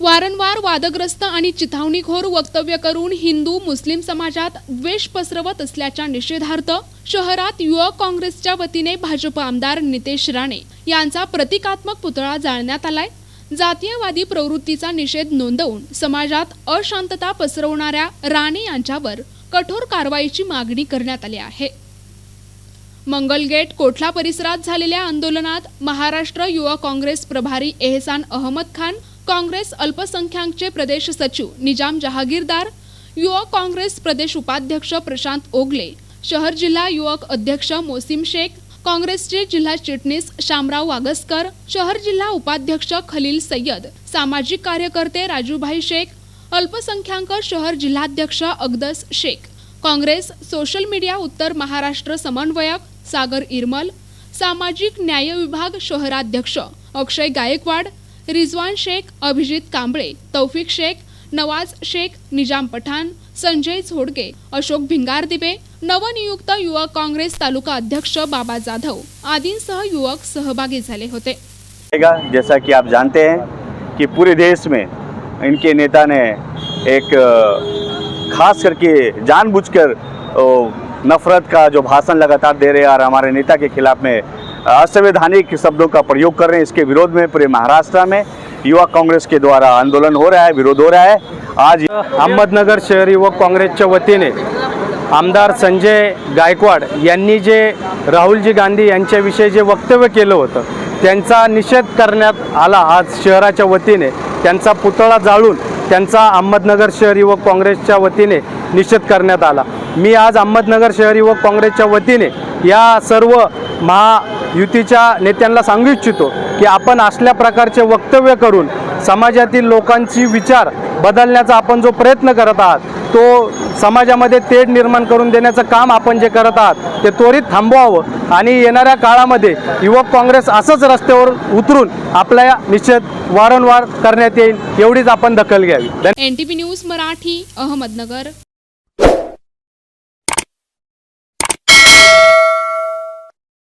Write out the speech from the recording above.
वारंवार वादग्रस्त आणि चिथावणीखोर वक्तव्य करून हिंदू मुस्लिम समाजात द्वेष पसरवत असल्याच्या निषेधार्थ शहरात युवक काँग्रेसच्या वतीने भाजप आमदार नितेश राणे यांचा प्रतिकात्मक पुतळा जाळण्यात आलाय. जातीयवादी प्रवृत्तीचा निषेध नोंदवून समाजात अशांतता पसरवणाऱ्या राणे यांच्यावर कठोर कारवाईची मागणी करण्यात आली आहे. मंगलगेट कोठला परिसरात झालेल्या आंदोलनात महाराष्ट्र युवा काँग्रेस प्रभारी एहसान अहमद खान काँग्रेस अल्पसंख्याकचे प्रदेश सचिव निजाम जहागीरदार युवक काँग्रेस प्रदेश उपाध्यक्ष प्रशांत ओगले शहर जिल्हा युवक अध्यक्ष मोसीम शेख काँग्रेसचे जिल्हा चिटणीस शामराव वागसकर शहर जिल्हा उपाध्यक्ष खलील सय्यद सामाजिक कार्यकर्ते राजूभाई शेख अल्पसंख्याक शहर जिल्हाध्यक्ष अगदस शेख काँग्रेस सोशल मीडिया उत्तर महाराष्ट्र समन्वयक सागर इरमल सामाजिक न्याय विभाग शहराध्यक्ष अक्षय गायकवाड रिजवान शेख अभिजित कांबळे तौफिक शेख नवाज शेख निजाम पठाण संजय झोडगे अशोक भिंगारदिबे नवनियुक्त युवक काँग्रेस तालुका अध्यक्ष बाबा जाधव आदींसह युवक सहभागी झाले होते. जैसा कि आप जानते हैं कि पूरे देश में इनके नेता ने एक खास करके जानबूझकर नफरत का जो भाषण लगातार दे रहे हैं और हमारे नेता के खिलाफ में असंवैधानिक शब्दों का प्रयोग कर रहे हैं। इसके विरोध में पूरे महाराष्ट्र में युवा कांग्रेस के द्वारा आंदोलन हो रहा है विरोध हो रहा है। आज अहमदनगर शहर युवक काँग्रेसच्या वतीने आमदार संजय गायकवाड यांनी जे राहुलजी गांधी यांच्याविषयी जे वक्तव्य केलं होतं त्यांचा निषेध करण्यात आला आज शहराच्या वतीने. त्यांचा पुतळा जाळून त्यांचा अहमदनगर शहर युवक काँग्रेसच्या वतीने निषेध करण्यात आला. मी आज अहमदनगर शहर युवक काँग्रेसच्या वतीने या सर्व युतीच्या नेत्यांना सांगू इच्छितो की आपण असल्या प्रकारचे वक्तव्य करून समाजातील लोकांची विचार बदलण्याचा आपण जो प्रयत्न करत आहात तो समाजामध्ये तेढ निर्माण करून देण्याचं काम आपण जे करत आहात ते त्वरित थांबवावं. आणि येणाऱ्या काळामध्ये युवक काँग्रेस असंच रस्त्यावर उतरून आपला निषेध वारंवार करण्यात येईल एवढीच आपण दखल घ्यावी. N T news Marathi Ahmednagar.